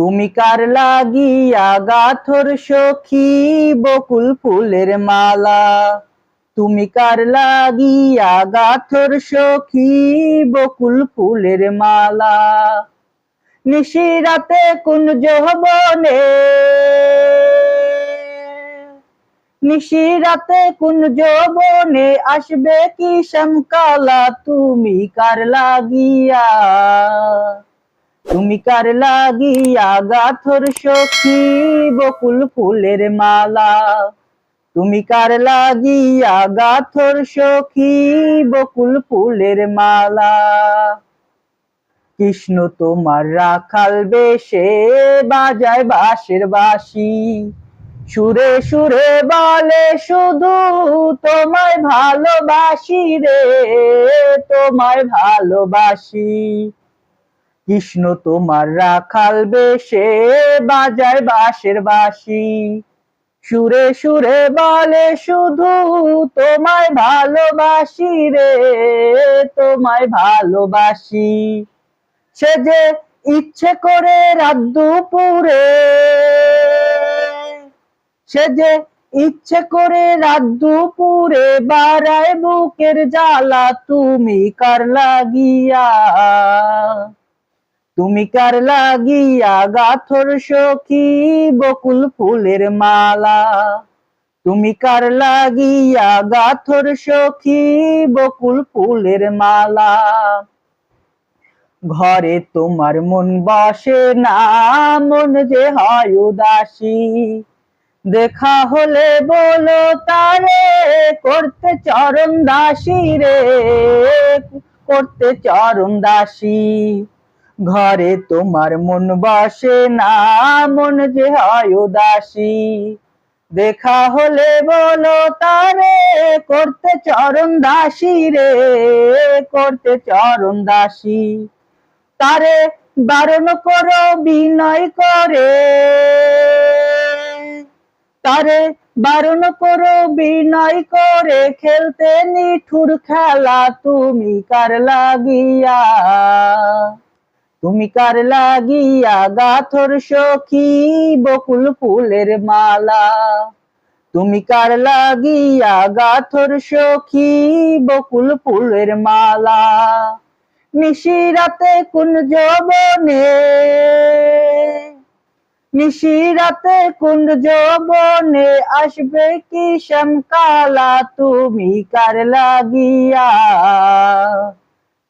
তুমি কার লাগিয়া গাথর সখী? বকুল ফুলের মালা। তুমি কার লাগিয়া গাথর সখী? বকুল ফুলের মালা। নিশিরাতে কোন যৌবনে? নিশিরাতে কোন যৌবনে আসবে কি শ্যামকালা? তুমি কার লাগিয়া তুমি কার লাগিয়া গাথর সখী, বকুল ফুলের মালা? তুমি কার লাগিয়া গাথর সখী, বকুল ফুলের মালা? কৃষ্ণ তোমার রাখাল বেশে বাজায় বাঁশের বাসি সুরে সুরে বলে, শুধু তোমায় ভালোবাসি রে, তোমায় ভালোবাসি। কৃষ্ণ তোমার রাখাল বেশে বাজায় বাঁশের বাঁশি। সুরে সুরে বলে শুধু তোমায় ভালোবাসি রে, তোমায় ভালোবাসি। সে যে ইচ্ছে করে রাত দুপুরে, সে যে ইচ্ছে করে রাত দুপুরে বাড়ায় বুকের জ্বালা, তুমি কার লাগিয়া? তুমি কার লাগিয়া গাথর সখী, বকুল ফুলের মালা? তুমি কার লাগিয়া গাথর সখী, বকুল ফুলের মালা? ঘরে তোমার মন বসে না, মন যে হয় উদাসী। দেখা হলে বলো তারে, করতে চরণ দাসী রে, করতে চরণ দাসী। ঘরে তোমার মন বসে না, মন যে হয় উদাসী। দেখা হলে বলো তারে, করতে চরণ দাসী রে, করতে চরণ দাসী। তারে বারণ করো, বিনয় করে। তারে বারণ করো, বিনয় করে। খেলতে নিঠুর খেলা তুমি কার লাগিয়া? তুমি কার লাগিয়া গাথর সখী, বকুল ফুলের মালা? তুমি কার লাগিয়া গাথর সখী, বকুল ফুলের মালা? নিশিরাতে কোন যৌবনে? নিশিরাতে কুঞ্জ যৌবনে আসবে কি শ্যামকালা? তুমি কার লাগিয়া